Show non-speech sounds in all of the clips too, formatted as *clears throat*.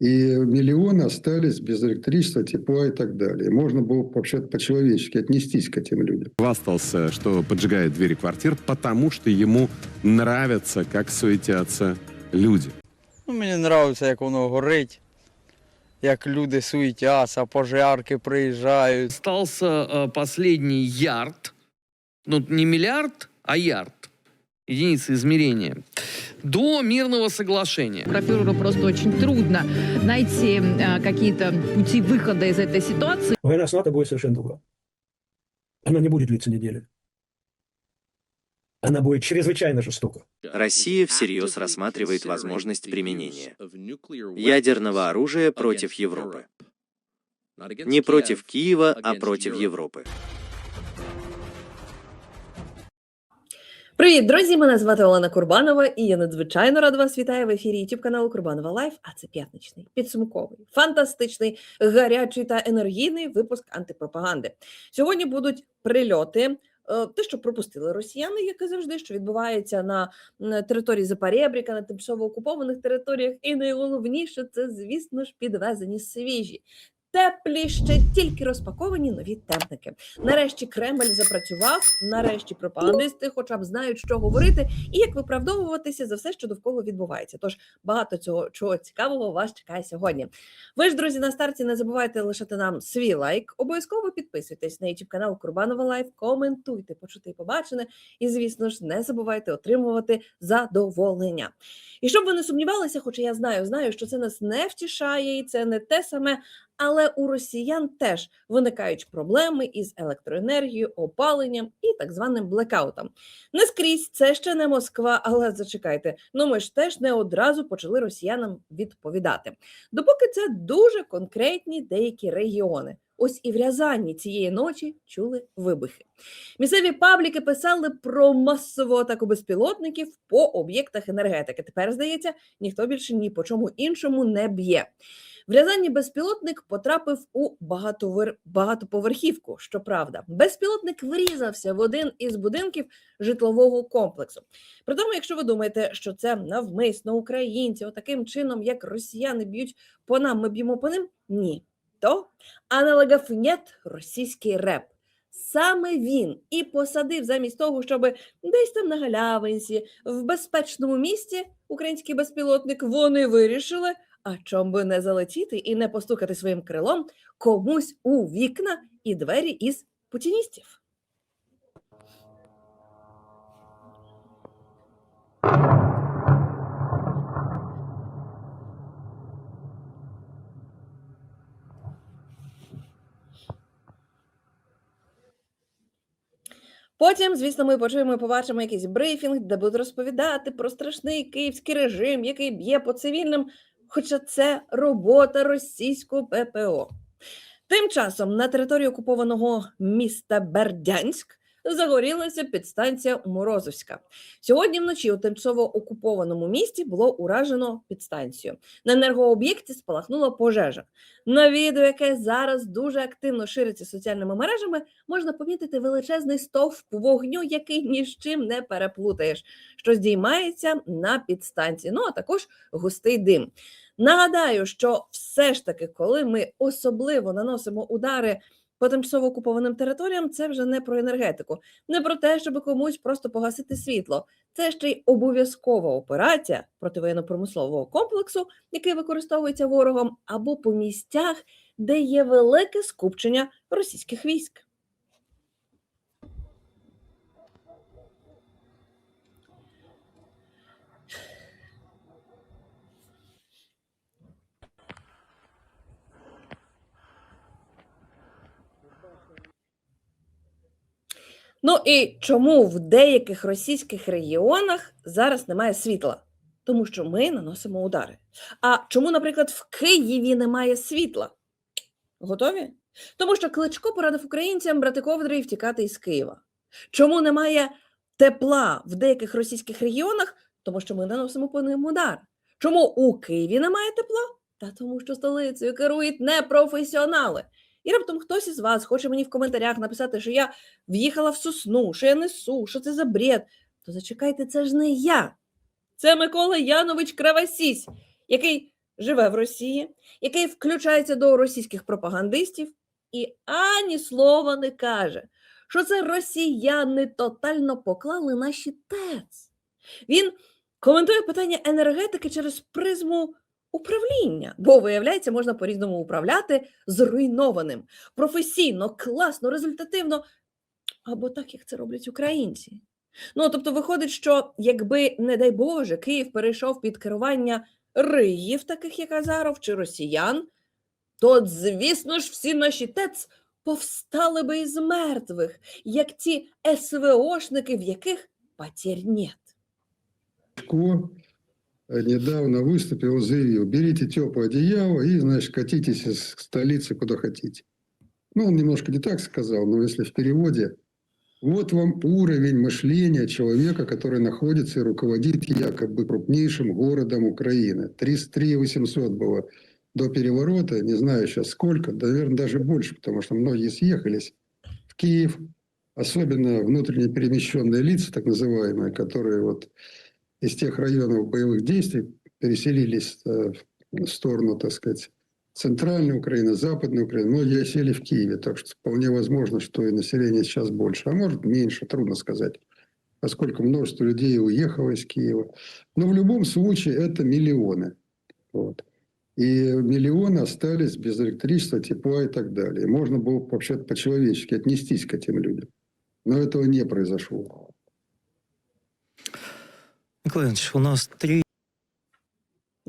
И миллионы остались без электричества, тепла и так далее. Можно было вообще по-человечески отнестись к этим людям. Хвастался, что поджигает двери квартир, потому что ему нравится, как суетятся люди. Ну, мені подобається, як воно горить, як люди суетяться, пожарки приїжджають. остался э, последний ярд, ну не миллиард, а ярд, единица измерения, до мирного соглашения. Профюреру просто очень трудно найти э, какие-то пути выхода из этой ситуации. Война с НАТО будет совершенно другая. Она не будет длиться недели. Она будет чрезвычайно жестока. Россия всерьез рассматривает возможность применения ядерного оружия против Европы. Не против Киева, а против Европы. Привіт, друзі! Мене звати Олена Курбанова, і я надзвичайно рада вас вітаю в ефірі youtube каналу Курбанова Лайф. А це п'ятничний, підсумковий, фантастичний, гарячий та енергійний випуск антипропаганди. Сьогодні будуть прильоти. е, Те, що пропустили росіяни, як і завжди, що відбувається на території Запорєбріка, на тимчасово окупованих територіях, і найголовніше це, звісно ж, підвезені свіжі. Теплі ще тільки розпаковані нові темники. Нарешті Кремль запрацював. Нарешті пропагандисти, хоча б знають, що говорити, і як виправдовуватися за все, що довкола відбувається. Тож багато цього чого цікавого вас чекає сьогодні. Ви ж, друзі, на старті не забувайте лишати нам свій лайк. Обов'язково підписуйтесь на YouTube канал Курбанова Лайф, коментуйте, почути і побачене. І, звісно ж, не забувайте отримувати задоволення. І щоб ви не сумнівалися, хоча я знаю, знаю, що це нас не втішає, і це не те саме. Але у росіян теж виникають проблеми із електроенергією, опаленням і так званим блекаутом. Не скрізь це ще не Москва, але зачекайте. Ну ми ж теж не одразу почали росіянам відповідати. Допоки це дуже конкретні деякі регіони. Ось і в Рязані цієї ночі чули вибухи. Місцеві пабліки писали про масову атаку безпілотників по об'єктах енергетики. Тепер здається, ніхто більше ні по чому іншому не б'є. В Рязані безпілотник потрапив у багатовер... багатоповерхівку. Щоправда, безпілотник врізався в один із будинків житлового комплексу. При тому, якщо ви думаєте, що це навмисно українці, отаким чином, як росіяни б'ють по нам, ми б'ємо по ним, ні. То аналогов нет російський реп. Саме він і посадив замість того, щоб десь там на галявинці, в безпечному місці український безпілотник, вони вирішили, а чом би не залетіти і не постукати своїм крилом комусь у вікна і двері із путіністів. Потім, звісно, ми почуємо і побачимо якийсь брифінг, де будуть розповідати про страшний київський режим, який б'є по цивільним, хоча це робота російського ППО. Тим часом на території окупованого міста Бердянськ загорілася підстанція Морозовська. Сьогодні вночі у тимчасово окупованому місті було уражено підстанцію. На енергооб'єкті спалахнула пожежа. На відео, яке зараз дуже активно шириться соціальними мережами, можна помітити величезний стовп вогню, який ні з чим не переплутаєш, що здіймається на підстанції. Ну а також густий дим. Нагадаю, що все ж таки, коли ми особливо наносимо удари по тимчасово окупованим територіям, це вже не про енергетику, не про те, щоб комусь просто погасити світло. Це ще й обов'язкова операція противоєнно-промислового комплексу, який використовується ворогом, або по місцях, де є велике скупчення російських військ. Ну і чому в деяких російських регіонах зараз немає світла? Тому що ми наносимо удари. А чому, наприклад, в Києві немає світла? Готові? Тому що Кличко порадив українцям брати ковдри і втікати із Києва. Чому немає тепла в деяких російських регіонах? Тому що ми наносимо по ним удар. Чому у Києві немає тепла? Та тому, що столицею керують непрофесіонали. І раптом хтось із вас хоче мені в коментарях написати, що я в'їхала в сосну, що я несу, що це за бред. То зачекайте, це ж не я. Це Микола Янович Кравасісь, який живе в Росії, який включається до російських пропагандистів і ані слова не каже, що це росіяни тотально поклали наші ТЕЦ. Він коментує питання енергетики через призму управління, бо, виявляється, можна по-різному управляти зруйнованим професійно, класно, результативно, або так, як це роблять українці. Ну, тобто, виходить, що якби, не дай Боже, Київ перейшов під керування риїв, таких як Азаров, чи росіян, то, звісно ж, всі наші ТЕЦ повстали би із мертвих, як ті СВОшники, в яких потерь нет. Э, недавно выступил заявил, берите теплое одеяло и, значит, катитесь из столицы куда хотите. Ну, он немножко не так сказал, но если в переводе, вот вам уровень мышления человека, который находится и руководит якобы крупнейшим городом Украины. 33 800 было до переворота, не знаю сейчас сколько, наверное, даже больше, потому что многие съехались в Киев, особенно внутренне перемещенные лица, так называемые, которые вот из тех районов боевых действий переселились э, в сторону, так сказать, центральной Украины, западной Украины. Многие осели в Киеве, так что вполне возможно, что и население сейчас больше, а может меньше, трудно сказать, поскольку множество людей уехало из Киева. Но в любом случае это миллионы. Вот. И миллионы остались без электричества, тепла и так далее. Можно было вообще по-человечески отнестись к этим людям. Но этого не произошло. Іванович, у нас три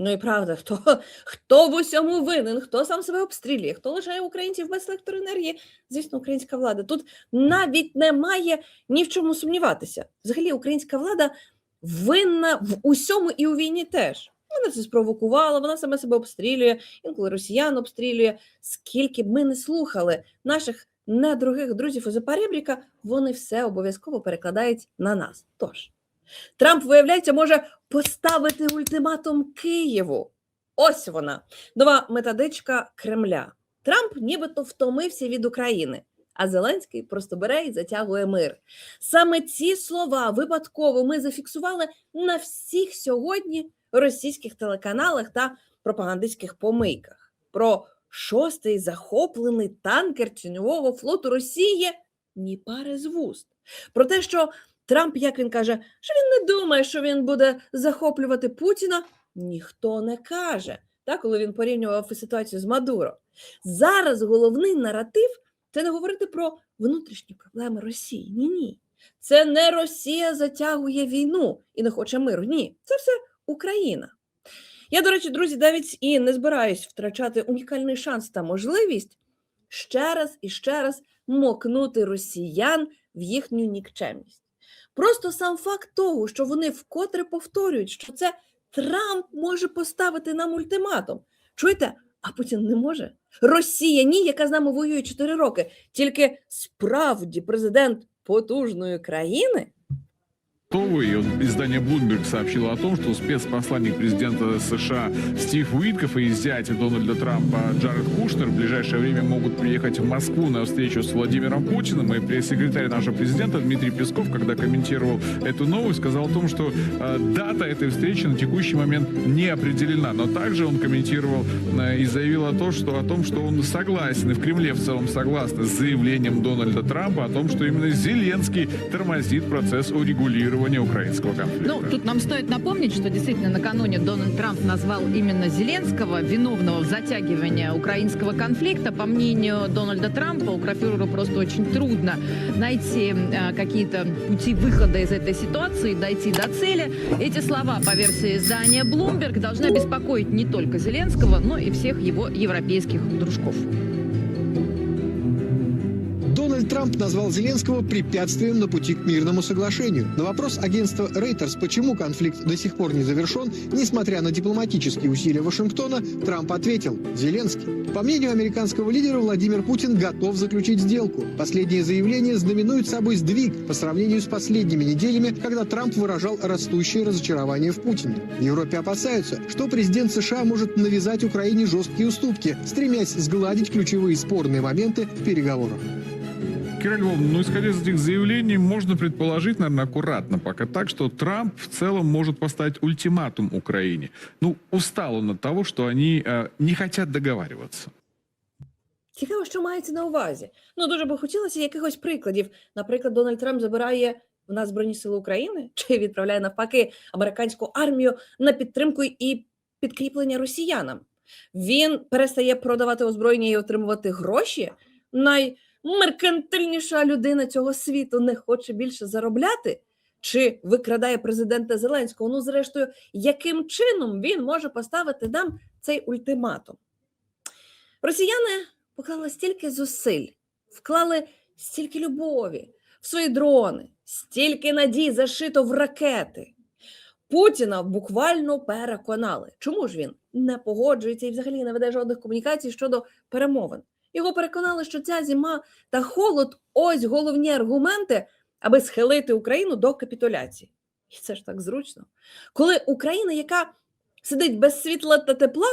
Ну і правда, хто, хто в усьому винен, хто сам себе обстрілює, хто лишає українців без електроенергії, звісно, українська влада. Тут навіть немає ні в чому сумніватися. Взагалі, українська влада винна в усьому і у війні теж. Вона це спровокувала, вона саме себе обстрілює, інколи росіян обстрілює. Скільки б ми не слухали наших недорогих друзів із Запорєбріка, вони все обов'язково перекладають на нас. Тож. Трамп, виявляється, може поставити ультиматум Києву. Ось вона, нова методичка Кремля. Трамп нібито втомився від України, а Зеленський просто бере і затягує мир. Саме ці слова випадково ми зафіксували на всіх сьогодні російських телеканалах та пропагандистських помийках. Про шостий захоплений танкер тіньового флоту Росії ні пари з вуст. Про те, що Трамп, як він каже, що він не думає, що він буде захоплювати Путіна, ніхто не каже, так, коли він порівнював ситуацію з Мадуро. Зараз головний наратив це не говорити про внутрішні проблеми Росії. Ні, ні. Це не Росія затягує війну і не хоче миру. Ні, це все Україна. Я, до речі, друзі, навіть і не збираюсь втрачати унікальний шанс та можливість ще раз і ще раз мокнути росіян в їхню нікчемність. Просто сам факт того, що вони вкотре повторюють, що це Трамп може поставити нам ультиматум. Чуєте? А Путін не може. Росія ні, яка з нами воює 4 роки. Тільки справді президент потужної країни вот издание Bloomberg сообщило о том, что спецпосланник президента США Стив Уитков и зять Дональда Трампа Джаред Кушнер в ближайшее время могут приехать в Москву на встречу с Владимиром Путиным. И пресс-секретарь нашего президента Дмитрий Песков, когда комментировал эту новость, сказал о том, что э, дата этой встречи на текущий момент не определена. Но также он комментировал э, и заявил о том, что, о том, что он согласен, и в Кремле в целом согласны с заявлением Дональда Трампа о том, что именно Зеленский тормозит процесс урегулирования украинского конфликта. Ну, тут нам стоит напомнить, что действительно накануне Дональд Трамп назвал именно Зеленского виновного в затягивании украинского конфликта. По мнению Дональда Трампа, Украфюреру просто очень трудно найти э, какие-то пути выхода из этой ситуации, дойти до цели. Эти слова, по версии издания Bloomberg, должны беспокоить не только Зеленского, но и всех его европейских дружков. Трамп назвал Зеленского препятствием на пути к мирному соглашению. На вопрос агентства Reuters, почему конфликт до сих пор не завершен, несмотря на дипломатические усилия Вашингтона, Трамп ответил – Зеленский. По мнению американского лидера, Владимир Путин готов заключить сделку. Последнее заявление знаменует собой сдвиг по сравнению с последними неделями, когда Трамп выражал растущее разочарование в Путине. В Европе опасаются, что президент США может навязать Украине жесткие уступки, стремясь сгладить ключевые спорные моменты в переговорах. Кира Львовна, ну, исходя из этих заявлений, можно предположить, наверное, аккуратно пока так, что Трамп в целом может поставить ультиматум Украине. Ну, устал он от того, что они э, не хотят договариваться. Цікаво, що мається на увазі. Ну, дуже би хотілося якихось прикладів. Наприклад, Дональд Трамп забирає в нас Збройні Сили України *laughs* чи відправляє навпаки американську армію на підтримку і підкріплення росіянам. Він перестає продавати озброєння і отримувати гроші. Наймеркантильніша людина цього світу не хоче більше заробляти. Чи викрадає президента Зеленського? Ну, зрештою, яким чином він може поставити нам цей ультиматум? Росіяни поклали стільки зусиль, вклали стільки любові в свої дрони, стільки надій зашито в ракети. Путіна буквально переконали. Чому ж він не погоджується і взагалі не веде жодних комунікацій щодо перемовин? Його переконали, що ця зима та холод ось головні аргументи, аби схилити Україну до капітуляції. І це ж так зручно. Коли Україна, яка сидить без світла та тепла,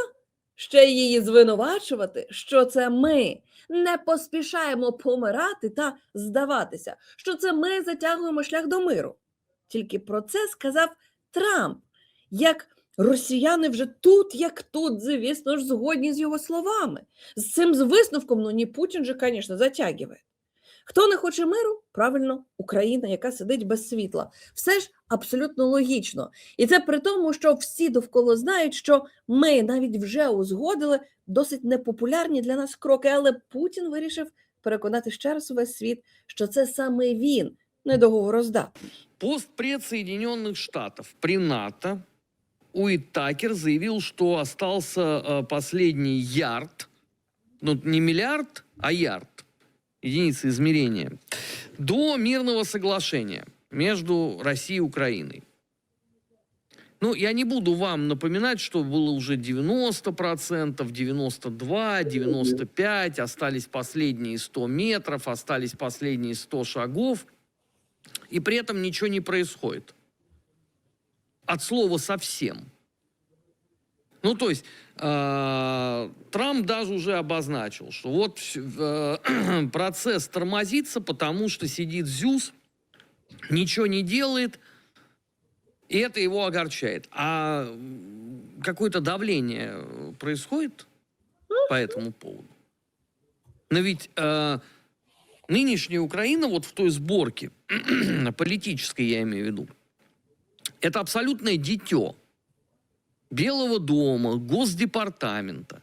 ще її звинувачувати, що це ми не поспішаємо помирати та здаватися, що це ми затягуємо шлях до миру. Тільки про це сказав Трамп, як росіяни вже тут, як тут, звісно ж, згодні з його словами. З цим з висновком, ну ні Путін же, звісно, затягує. Хто не хоче миру? Правильно, Україна, яка сидить без світла. Все ж абсолютно логічно. І це при тому, що всі довкола знають, що ми навіть вже узгодили досить непопулярні для нас кроки, але Путін вирішив переконати ще раз увесь світ, що це саме він недоговороздатний. Соединенных Штатов при НАТО Уит Такер заявил, что остался э, последний ярд, ну не миллиард, а ярд, единицы измерения, до мирного соглашения между Россией и Украиной. Ну, я не буду вам напоминать, что было уже 90%, 92%, 95%, остались последние 100 метров, остались последние 100 шагов, и при этом ничего не происходит. От слова совсем. Ну, то есть э, Трамп даже уже обозначил, что вот э, *clears throat* процесс тормозится, потому что сидит Зюс, ничего не делает, и это его огорчает. А какое-то давление происходит по этому поводу? Но ведь э, нынешняя Украина вот в той сборке, *clears throat* политической я имею в виду, это абсолютное дитё Белого дома, Госдепартамента.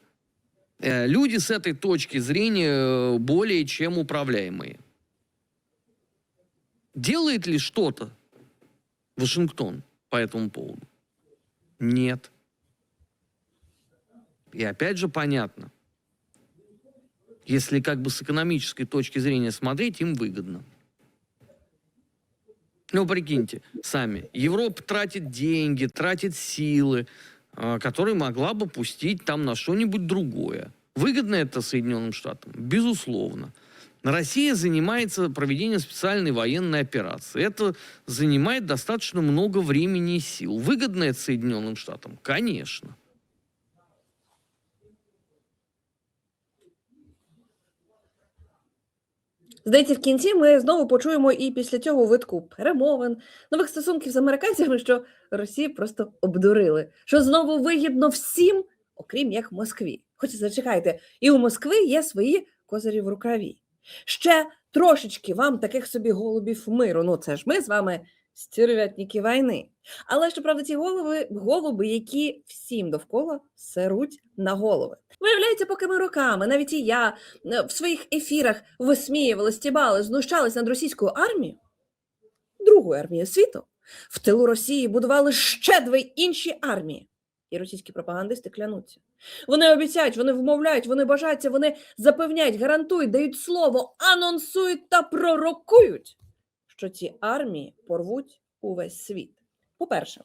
Э, Люди с этой точки зрения э, более чем управляемые. Делает ли что-то Вашингтон по этому поводу? Нет. И опять же понятно. Если как бы с экономической точки зрения смотреть, им выгодно. Ну, прикиньте, сами. Европа тратит деньги, тратит силы, а, которые могла бы пустить там на что-нибудь другое. Выгодно это Соединенным Штатам? Безусловно. Россия занимается проведением специальной военной операции. Это занимает достаточно много времени и сил. Выгодно это Соединенным Штатам? Конечно. Здається, в кінці ми знову почуємо і після цього витку перемовин, нових стосунків з американцями, що Росію просто обдурили, що знову вигідно всім, окрім як Москві. Хоча зачекайте, і у Москви є свої козирі в рукаві. Ще трошечки вам таких собі голубів миру. Ну це ж ми з вами стервятники війни. Але щоправда, ці голови голуби, які всім довкола серуть на голови. Виявляється, поки ми роками, навіть і я е, в своїх ефірах висміювали, стібали, знущались над російською армією, другою армією світу, в тилу Росії будували ще дві інші армії. І російські пропагандисти клянуться. Вони обіцяють, вони вмовляють, вони бажаються, вони запевняють, гарантують, дають слово, анонсують та пророкують, що ці армії порвуть увесь світ. По-перше,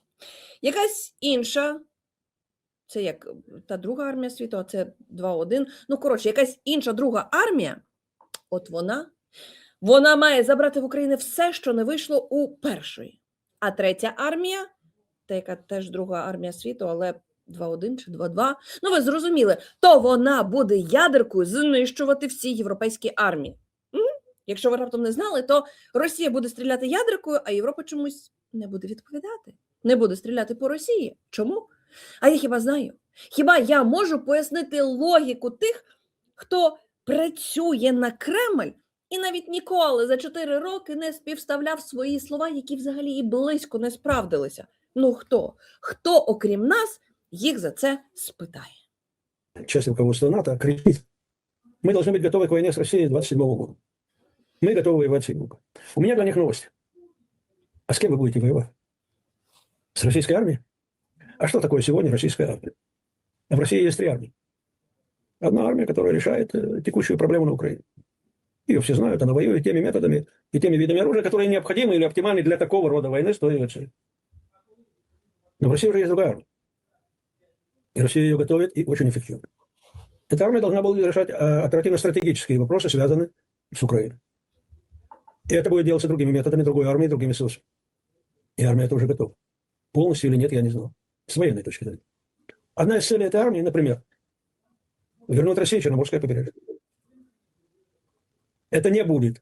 якась інша, це як та друга армія світу, а це 2-1. Ну, коротше, якась інша друга армія, от вона, вона має забрати в Україні все, що не вийшло у першої. А третя армія, та яка теж друга армія світу, але 2-1 чи 2-2, ну ви зрозуміли, то вона буде ядеркою знищувати всі європейські армії. Якщо ви раптом не знали, то Росія буде стріляти ядеркою, а Європа чомусь не буде відповідати, не буде стріляти по Росії. Чому? А я хіба знаю? Хіба я можу пояснити логіку тих, хто працює на Кремль і навіть ніколи за 4 роки не співставляв свої слова, які взагалі і близько не справдилися? Ну хто? Хто, окрім нас, їх за це спитає? часть руководства НАТО кричит. Мы должны быть готовы к войне с Россией 27 года. Мы готовы воевать с юга. У меня для них новость. А с кем вы будете воевать? С российской армией? А что такое сегодня российская армия? В России есть три армии. Одна армия, которая решает э, текущую проблему на Украине. Ее все знают, она воюет теми методами и теми видами оружия, которые необходимы или оптимальны для такого рода войны с той целью. Но в России уже есть другая армия. И Россия ее готовит и очень эффективно. Эта армия должна была решать э, оперативно-стратегические вопросы, связанные с Украиной. И это будет делаться другими методами, другой армией, другими силами. И армия это уже готова. Полностью или нет, я не знаю. С военной точки зрения. Одна из целей этой армии, например, вернуть Россию Черноморское побережье. Это не будет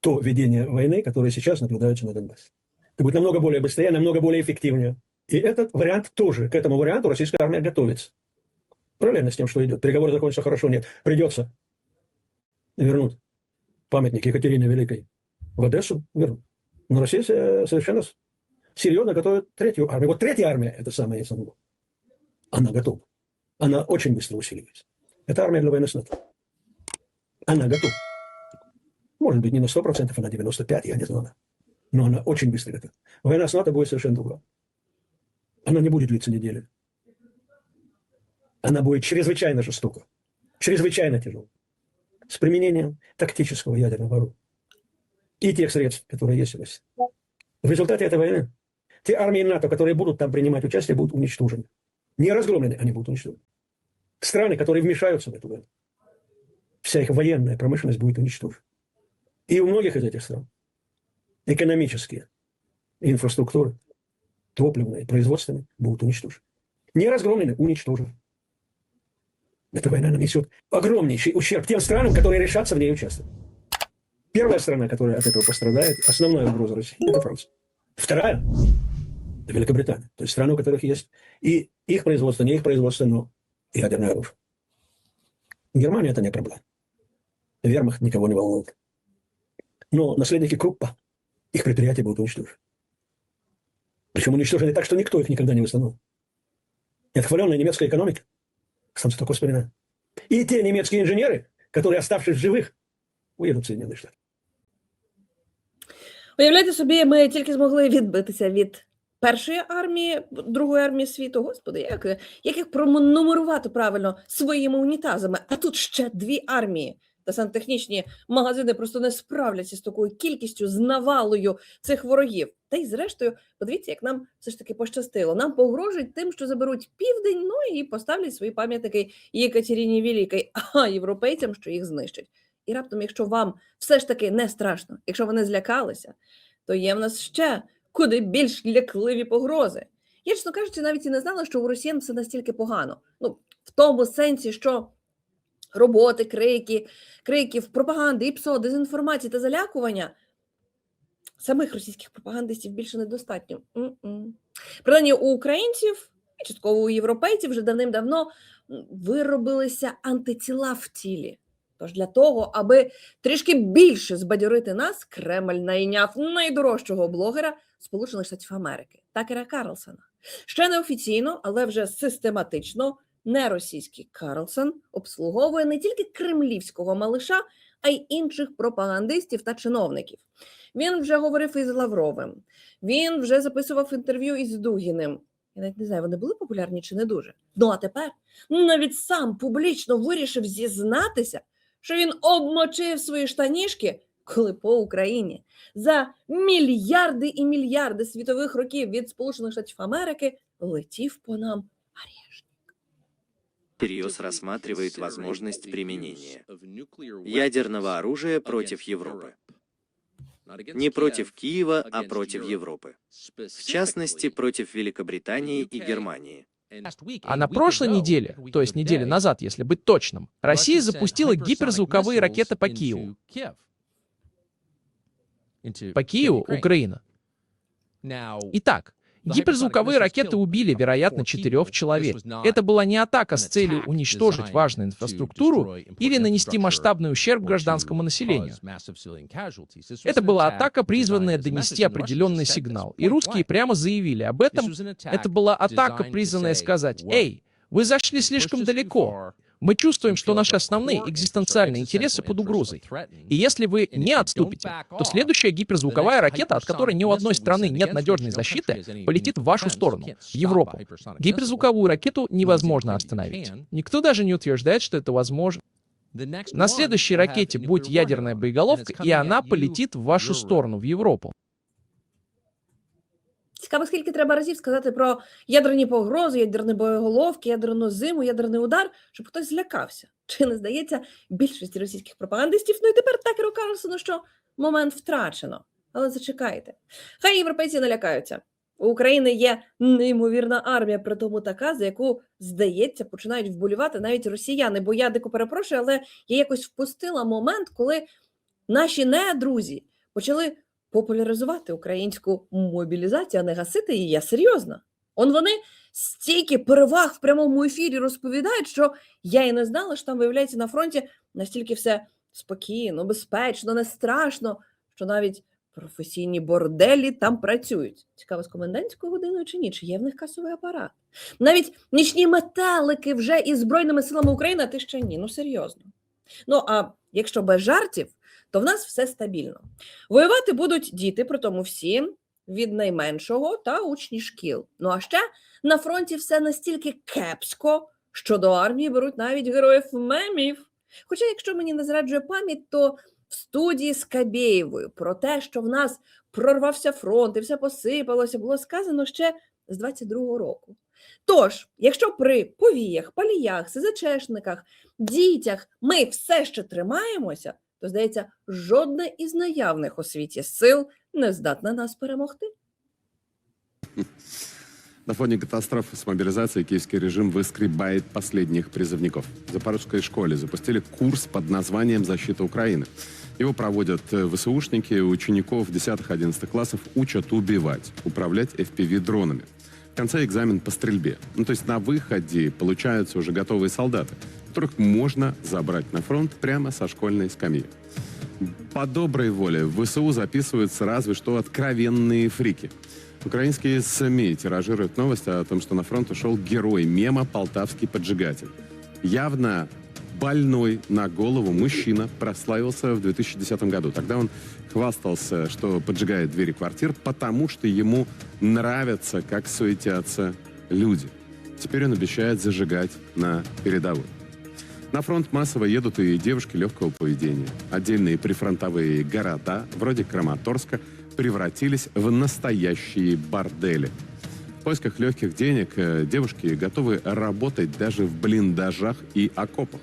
то ведение войны, которое сейчас наблюдается на Донбассе. Это будет намного более быстрее, намного более эффективнее. И этот вариант тоже, к этому варианту российская армия готовится. Параллельно с тем, что идет. Переговоры закончатся хорошо, нет. Придется вернуть памятник Екатерине Великой в Одессу, вернуть. Но Россия се- совершенно серьезно готовит третью армию. Вот третья армия, это самое основное. Она готова. Она очень быстро усиливается. Это армия для войны с НАТО. Она готова. Может быть, не на 100%, а на 95%, я не знаю. Но она очень быстро готова. Война с НАТО будет совершенно другая. Она не будет длиться недели. Она будет чрезвычайно жестока, чрезвычайно тяжелая, с применением тактического ядерного оружия и тех средств, которые есть у России. В результате этой войны те армии НАТО, которые будут там принимать участие, будут уничтожены. Не разгромлены, они будут уничтожены. Страны, которые вмешаются в эту войну, вся их военная промышленность будет уничтожена. И у многих из этих стран экономические инфраструктуры, топливные, производственные, будут уничтожены. Не разгромлены, уничтожены. Эта война нанесет огромнейший ущерб тем странам, которые решатся в ней участвовать. Первая страна, которая от этого пострадает, основная угроза России, это Франция. Вторая – это Великобритания. То есть страны, у которых есть и их производство, не их производство, но ядерное оружие. Германия – это не проблема. Вермахт никого не волнует. Но наследники Круппа, их предприятия будут уничтожены. Причем уничтожены так, что никто их никогда не восстановит. И отхваленная немецкая экономика, станция только вспоминаю. И те немецкие инженеры, которые, оставшись в живых, уедут в Соединенные Штаты. Уявляйте собі, ми тільки змогли відбитися від першої армії, другої армії світу. Господи, як, як їх пронумерувати правильно своїми унітазами? А тут ще дві армії. Та сантехнічні магазини просто не справляться з такою кількістю, з навалою цих ворогів. Та й зрештою, подивіться, як нам все ж таки пощастило. Нам погрожують тим, що заберуть південь, ну і поставлять свої пам'ятники Єкатерині Великій, а європейцям, що їх знищать. І раптом, якщо вам все ж таки не страшно, якщо ви не злякалися, то є в нас ще куди більш лякливі погрози. Я, чесно кажучи, навіть і не знала, що у росіян все настільки погано. Ну, в тому сенсі, що роботи, крики, криків, пропаганди, ІПСО, дезінформації та залякування самих російських пропагандистів більше недостатньо. Принаймні у українців і частково у європейців вже давним-давно виробилися антитіла в тілі. Тож для того, аби трішки більше збадьорити нас, Кремль найняв найдорожчого блогера Сполучених Штатів Америки Такера Карлсона. Ще не офіційно, але вже систематично неросійський Карлсон обслуговує не тільки кремлівського малиша, а й інших пропагандистів та чиновників. Він вже говорив із Лавровим, він вже записував інтерв'ю із Дугіним. Я навіть не знаю, вони були популярні чи не дуже. Ну а тепер навіть сам публічно вирішив зізнатися, що він обмочив свої штанішки, коли по Україні за мільярди і мільярди світових років від Сполучених Штатів Америки летів по нам арешник. Всерьез рассматривает возможность применения ядерного оружия против Европы. Не против Киева, а против Европы. В частности, против Великобритании и Германии. А на прошлой неделе, то есть неделю назад, если быть точным, Россия запустила гиперзвуковые ракеты по Киеву. по Киеву, Украина. Итак, гиперзвуковые ракеты убили, вероятно, четырех человек. Это была не атака с целью уничтожить важную инфраструктуру или нанести масштабный ущерб гражданскому населению. Это была атака, призванная донести определенный сигнал. И русские прямо заявили об этом. Это была атака, призванная сказать, «Эй, вы зашли слишком далеко. Мы чувствуем, что наши основные экзистенциальные интересы под угрозой. И если вы не отступите, то следующая гиперзвуковая ракета, от которой ни у одной страны нет надежной защиты, полетит в вашу сторону, в Европу. Гиперзвуковую ракету невозможно остановить. Никто даже не утверждает, что это возможно. На следующей ракете будет ядерная боеголовка, и она полетит в вашу сторону, в Европу. Цікаво, скільки треба разів сказати про ядерні погрози, ядерні боєголовки, ядерну зиму, ядерний удар, щоб хтось злякався. Чи не здається більшості російських пропагандистів? Ну і тепер Такеру Карлсону, що момент втрачено. Але зачекайте. Хай європейці не лякаються. У України є неймовірна армія, при тому така, за яку, здається, починають вболівати навіть росіяни. Бо я дико перепрошую, але я якось впустила момент, коли наші недрузі почали популяризувати українську мобілізацію, а не гасити її. Я серйозно. Он вони стільки переваг в прямому ефірі розповідають, що я і не знала, що там виявляється на фронті настільки все спокійно, безпечно, не страшно, що навіть професійні борделі там працюють. Цікаво, з комендантською годиною чи ні? Чи є в них касовий апарат? Навіть нічні метелики вже із Збройними силами України, а ти ще ні. Ну серйозно. Ну а якщо без жартів, то в нас все стабільно. Воювати будуть діти, при тому всі від найменшого та учні шкіл. Ну а ще на фронті все настільки кепсько, що до армії беруть навіть героїв мемів. Хоча, якщо мені не зраджує пам'ять, то в студії з Кабєєвою про те, що в нас прорвався фронт і все посипалося, було сказано ще з 22-го року. Тож, якщо при повіях, паліях, СЗЧшниках, дітях ми все ще тримаємося, то здається, жодна із наявних у світі сил не здатна нас перемогти. На фоне катастрофы с мобилизацией киевский режим выскребает последних призывников. В Запорожской школе запустили курс под названием «Защита Украины». Его проводят э, ВСУшники, учеников 10-11 классов учат убивать, управлять FPV-дронами. В конце экзамен по стрельбе. Ну, то есть на выходе получаются уже готовые солдаты, Которых можно забрать на фронт прямо со школьной скамьи. По доброй воле в ВСУ записываются разве что откровенные фрики. Украинские СМИ тиражируют новость о том, что на фронт ушел герой мема «Полтавский поджигатель». Явно больной на голову мужчина прославился в 2010 году. Тогда он хвастался, что поджигает двери квартир, потому что ему нравится, как суетятся люди. Теперь он обещает зажигать на передовой. На фронт массово едут и девушки легкого поведения. Отдельные прифронтовые города, вроде Краматорска, превратились в настоящие бордели. В поисках легких денег э, девушки готовы работать даже в блиндажах и окопах.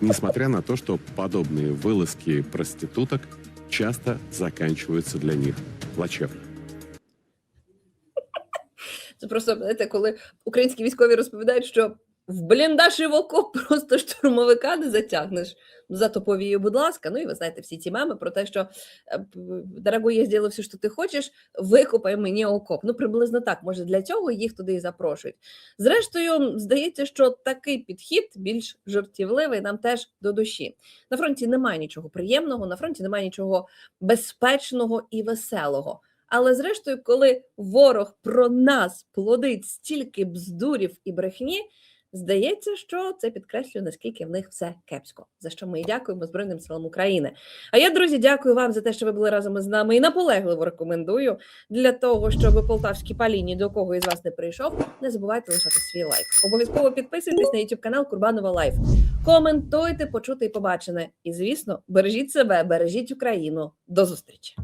Несмотря на то, что подобные вылазки проституток часто заканчиваются для них плачевно. Це просто знаєте, коли українські військові розповідають, що в бліндаж і в окоп *laughs* просто штурмовика не затягнеш. Зато повію, будь ласка. Ну і ви знаєте всі ті меми про те, що е, дорогой, я зробив все, що ти хочеш, викопай мені окоп. Ну, приблизно так. Може, для цього їх туди і запрошують. Зрештою, здається, що такий підхід більш жартівливий нам теж до душі. На фронті немає нічого приємного, на фронті немає нічого безпечного і веселого. Але зрештою, коли ворог про нас плодить стільки бздурів і брехні, здається, що це підкреслює, наскільки в них все кепсько. За що ми і дякуємо Збройним силам України. А я, друзі, дякую вам за те, що ви були разом із нами і наполегливо рекомендую для того, щоб полтавські паліні до кого із вас не прийшов. Не забувайте лишати свій лайк. Обов'язково підписуйтесь на YouTube канал Курбанова Лайф. Коментуйте, почути і побачене. І звісно, бережіть себе, бережіть Україну. До зустрічі!